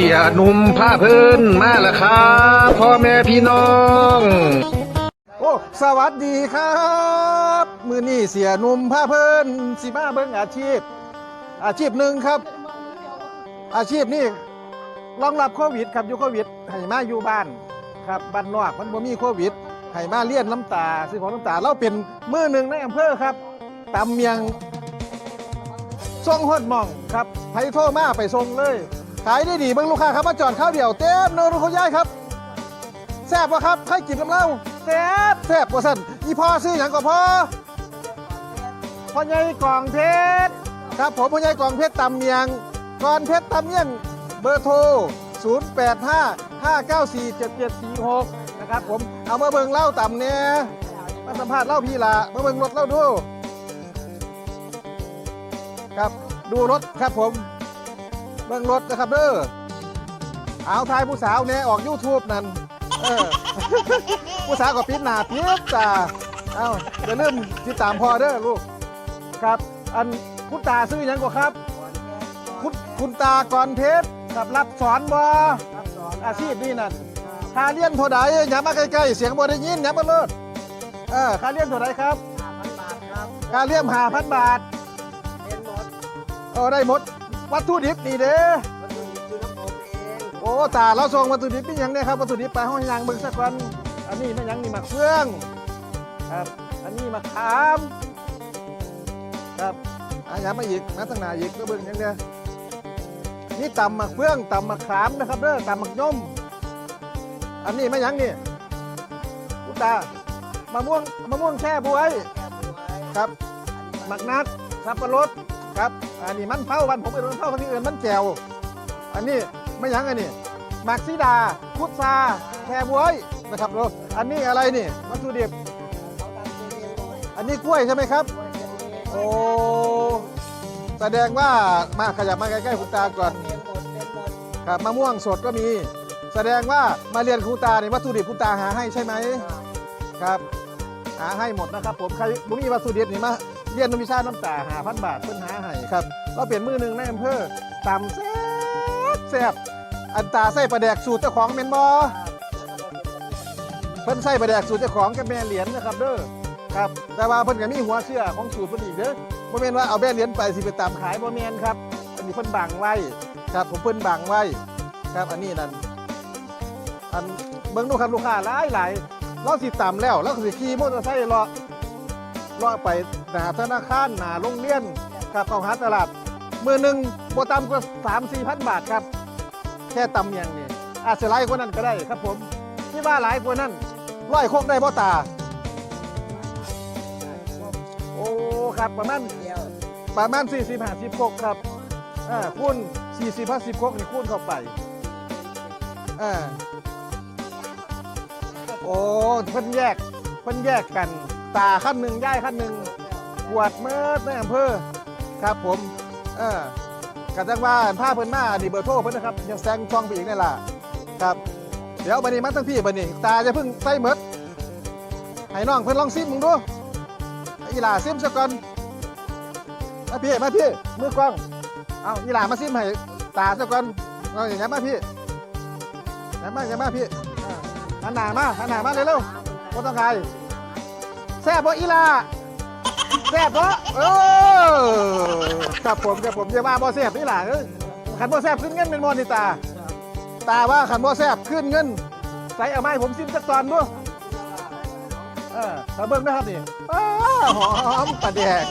สียหนุ่มผ้าเพิ่นมาแล้วครับพ่อแม่พี่น้อง โอ้สวัสดีครับ มือนี่เสียหนุ่มผ้าเพิ่นสิมาเบิ่งอาชีพ อาชีพหนึ่งครับ อาชีพนี่รองรับโควิดครับอยู่โควิดให้มาอยู่บ้านครับบ้านนอกมันบ่มีโควิดให้มาเลี้ยนน้ำตาซื้อของน้ำตาเราเป็นมือหนึ่งในอำเภอครับตำเมียงส่งฮอดมองครับไผโทรมาไปส่งเลย ขายได้ดีเบิ่งลูกค้าครับมาจอดข้าวเดียวเต็มเนินคุณยายครับแซ่บวะครับให้กินน้ำเหล้าแซ่บแซ่บว่าสั่นอีพ่อซื้ออย่างก็พ่อพ่อใหญ่กล่องเพชรครับผมพ่อใหญ่กล่องเพชรตำเมียงกอนเพชรตำเมียงเบอร์โทร 085 594 7746 นะครับผมเอามาเบิ่งเหล้าต่ำเนี่ยมาสัมภาษณ์เหล้าพี่ละมาเบิ่งรถเหล้าดูครับดูรถครับผม เบิ่งรถนะครับเด้อเอาทายผู้สาวเนี่ยออก YouTube นั่นเออผู้สาวก็ปิดหน้าปิดตาเอ้าอย่าลืมติดตามพอเด้อลูกครับ อันคุณตาซื้อหยังก็ครับ คุณคุณตากรเพชรครับรับสอนบ่อาชีพนี่นั่นค่าเลี้ยนเท่าใดอย่ามาใกล้ๆเสียงบ่ได้ยินอย่ามาเลิศเออค่าเลี้ยนเท่าใดครับค่าเลี้ยงห้าพันบาทเออได้หมด วัตถุดิบนี่เด้อน้ำผมเองโอ้ตาเราส่งวัตถุดิบเป็นหยังเนี่ยครับวัตถุดิบไปห้องยางเบิ่งสักวันอันนี้ไม่ยังนี่มะเฟืองครับอันนี้มะขามครับอันยังมาอีกมาตั้งหนาอีกก็เบิ่งหยังเนี่ยนี่ตำมะเฟืองตำมะขามนะครับเด้อตำมะย่อมอันนี้ไม่ยังนี่อุตามะม่วงมะม่วงแช่บวยครับหมักนัดสับปะรด ครับอันนี้มันเผาวันผมเป็นมันเผาที่อื่นมันแจวอันนี้ไม่ยั้งอันนี้หมากซีดาพุทราแคบวยนะครับเราอันนี้อะไรนี่วัตถุดิบอันนี้กล้วยใช่ไหมครับ โอ้แสดงว่ามาขยับมาใกล้ๆคุณตาก่อนครับมะม่วงสดก็มี แสดงว่ามาเรียนครูตาเนี่ยวัตถุดิบครูตาหาให้ใช่ไหมครับ หาให้หมดนะครับผมใครบุมีวัตถุดิบนี่มา เรียนวิชาน้ำตาหาพันบาทเพิ่นหาให้ครับ เราเปลี่ยนมือหนึ่งในอำเภอตำแซ่บแซ่บอันตาใส่ประแดกสูตรเจ้าของเมนบอเพิ่นใส่ประแดกสูตรเจ้าของกับแม่เหรียญนะครับเด้อครับแต่ว่าเพิ่นก็มีหัวเชื่อของสูตรเพิ่นอีกเด้อบ่แม่นว่าเอาแม่เหรียญไปสิไปตามขายบ่แม่นครับอันนี้เพิ่นบังไว้ครับ ผมเพิ่นบังไว้ครับ อันนี้นั่นอันเบิ่งดูครับลูกค้าหลายหลายเราสิตำแล้วเราก็สิขี่มอเตอร์ไซค์เลาะ เลาะไปหนาธนาคารหนาโรงเรียนครับเข้าหาตลาด มือหนึ่งบ่ต่ำกว่าสามสี่พันบาทครับ แค่ตำเมียงนี่อาจจะหลายกว่านั้นก็ได้ครับผมที่ว่าหลายกว่านั้นร้อยโคกได้บ่ตา โอ้ครับประมาณประมาณสี่สิบห้าสิบโคกครับอ่าคูณสี่สิบห้าสิบโคกนี่คูณเข้าไปอ่าโอ้เพิ่นแยกเพิ่นแยกกัน ตาขั้นหนึ่งย่ายขั้นหนึ่งกวดเมื่อในอำเภอครับผมเออกระจังว่าผ้าเพิ่นมาดีเบอร์โทรเพิ่นนะครับยังแซงช่องไปอีกนี่ล่ะครับ เดี๋ยวบันนี้มาตั้งพี่บันนี้ ตาจะเพิ่งใส่หมดให้น้องเพิ่นลองซิมมึงดูอีหล่าซิมซะก่อนมาพี่มาพี่มือกล้องเอาอีหล่ามาซิมให้ตาซะก่อนเอาอย่างนี้มาพี่อย่ามาอย่ามาพี่อันหน้ามาหันหน้ามาเร็วๆบ่ต้องใคร แซ่บบ่อีหล่าแซ่บเพราะเออครับผมครับผมจะมาบ่แซ่บนี่หล่ะเออขันบ่แซ่บขึ้นเงินเป็นมอนิตา ตาว่าขันบ่แซ่บขึ้นเงิน ใส่เอาไม้ผมซิมสักตอนด้วยเออถ้าเบิ่งนะครับนี่อ้าหอมปลาแดก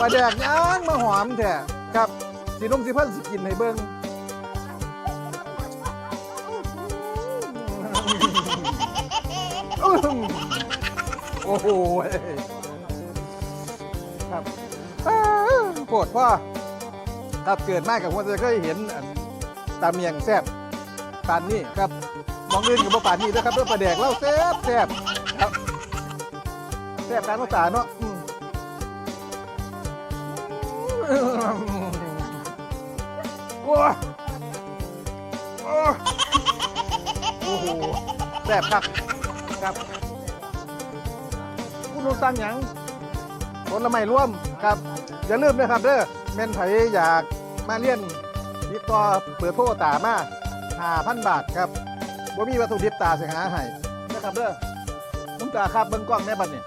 ปลาแดกย่างมาหอมแท้ครับสีนุ่มสีเพิ่นสิกินให้เบิ่งอื้อหื อโอ้โหครับอ้าวโกรพ่อครับเกิดมากกับคนจะเคยเห็นตาเมียงแซ่บปานนี้ครับมองอื่นกับบ่ปานนี้นะครับเพื่อประแดกเล่าแซ่บแซ่บครับแซ่บการภาษาเนาะอืมโอ้ยโอ้ยโอ้โหแซ่บครับครับ คุณรู้สร้างหยังผลไม้ร่วมครับ อย่าลืมนะครับเด้อแม่นไผอยากมาเรียนติดต่อเปิดโทรตามาหาพันบาทครับบ่มีวัตถุดิบตาสิหาให้นะครับเด้อคุณตาครับเบิ่งกล้องแม่บัดนี่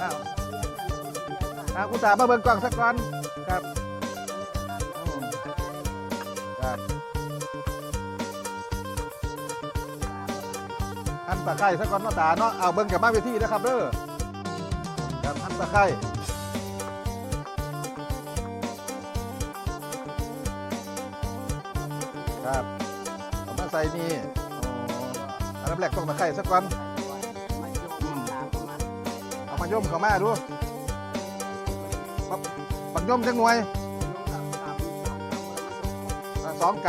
อ้าวอ่าคุณตามาเบิ่งกล้องสักก่อน ตะไคร้สักก่อนเนาะตาเนาะเอาเบิ่งกับมานเวทีนะครับเด้อครับหั่นตะไคร้ครับเอามาใส่นี่อ๋ออันดับแรกต้องตะไคร้สักก่อนเอามาย่มเข้ามาดูปักย่มจังหน่วยสองก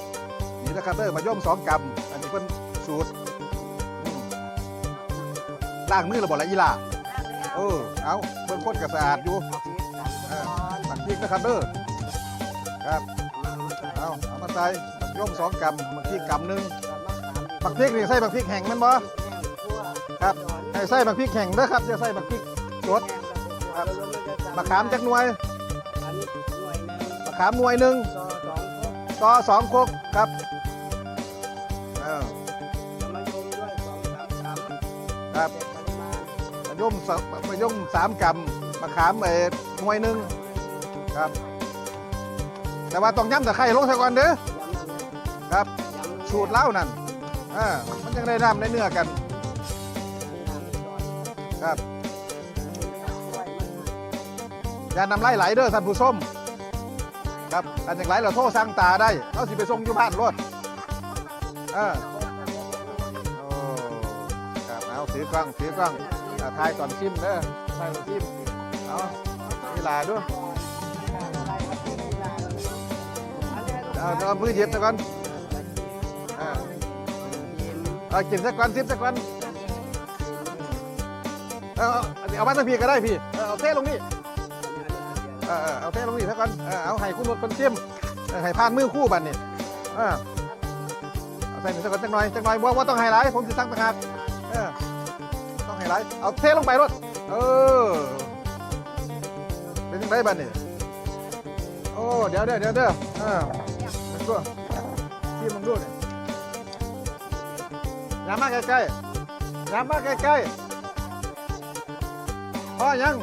ำนี่นะครับเด้อมาย่มสองกำอันนี้เป็นสูตร ล้างมือระบบละอีหล่าเออเอาเบิ่งคนกระสะอาดอยู่อ่าปักพริกนะครับเด้อครับเอาเอามาใส่บักย่อมสองกำบักพริกกำหนึ่งบักพริกนี่ใส่บักพริกแห้งแมันบ่ครับให้ใส่บักพริกแห้งเด้อครับอย่าใส่บักพริกสดครับมะขามจักหน่วยมะขามหน่วยหนึ่งต่อสองครกครับเอาครับมะ ย่อมสมะย่อมสามกำมะขามเอ่อหน่วยหนึ่งครับ แต่ว่าต้องย้ำตะไคร้ลงซะก่อนเด้อครับสูตรเล่านั่นอ่ามันยังได้น้ำได้เนื้อกัน ครับอย่านำไล่ไหลเด้อท่านผู้ชมครับอันอย่างไรเราโทษสั่งตาได้เราสิไปส่งอยู่บ้านรถเออโอ้ครับเอาถือกล้องถือกล้อง อ่าถ่ายตอนชิมเด้อถ่ายตอนชิมเอาเวลาด้วยเอาเอามือหยิบซะก่อนอ่าเอากินสักก่อนซิมสักก่อนเอาเอาเอามาตั้งพี่ก็ได้พี่เออเอาเทลงนี่เออเออเอาเทลงนี่ซะก่อนเออเอาให้คุณรถคนชี่ยมเออให้ผ่านมือคู่บันนี่เออเอาใส่หนึ่งซะก่อนจังหน่อยจังหน่อยว่าว่าต้องไฮไลท์ผมจะตั้งต่างหาก ต้องไฮไลท์เอาเทลงไปรถเออเป็นยังไงบ้านนี่โอ้เดี๋ยวเดี๋ยวเดี๋ยวเดี๋ยวอ่ามันก็ที่มึงดูเนี่ยย้ำมาใกล้ๆย้ำมาใกล้ๆพ่อยัง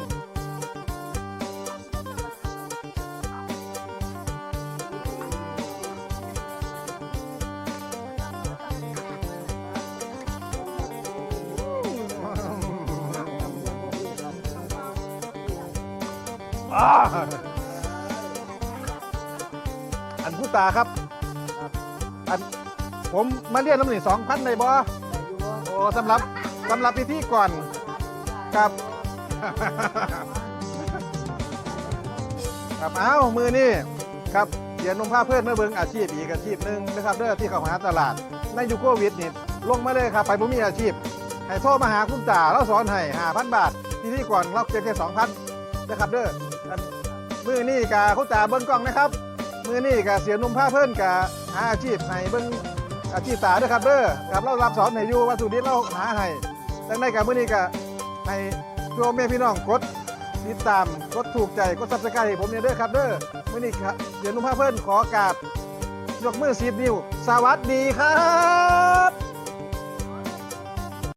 อ่าอันผู้ตาครับ อันผมมาเรียนน้ำหนึ่งสองพันในบ่โอ้สำหรับสำหรับพิธีก่อนครับ ครับเอ้ามือนี่ครับเสียนมผ้าเพื่อนเมื่อเบิงอาชีพอีกอาชีพหนึ่งนะครับเด้อที่เขาหาตลาดในยุคโควิดนี่ลงมาเลยครับ ไปบ่มีอาชีพ ให้โทรมาหาคุณตาเราสอนให้หาพันบาท ที่นี่ก่อนเราเก็บแค่สองพันนะครับเด้ออัน มือนี่กาคุณตาเบิ้งกล้องนะครับ มือนี่กาเสียนมผ้าเพื่อนกาหาอาชีพให้เบิ้งอาชีพตาเด้อครับเด้อครับเรารับสอนให้อยู่วัตถุดิบเราหาให้ดังนั้นกามือนี่กาให้โยมแม่พี่น้องกดติดตามกดถูกใจกดซับสไครต์ผมเนี่ยเด้อครับเด้อมือนี้ครับเดี๋ยนุ่มผ้าเพิ่นขอกราบยกมือสีบนิ้วสวัสดีครับ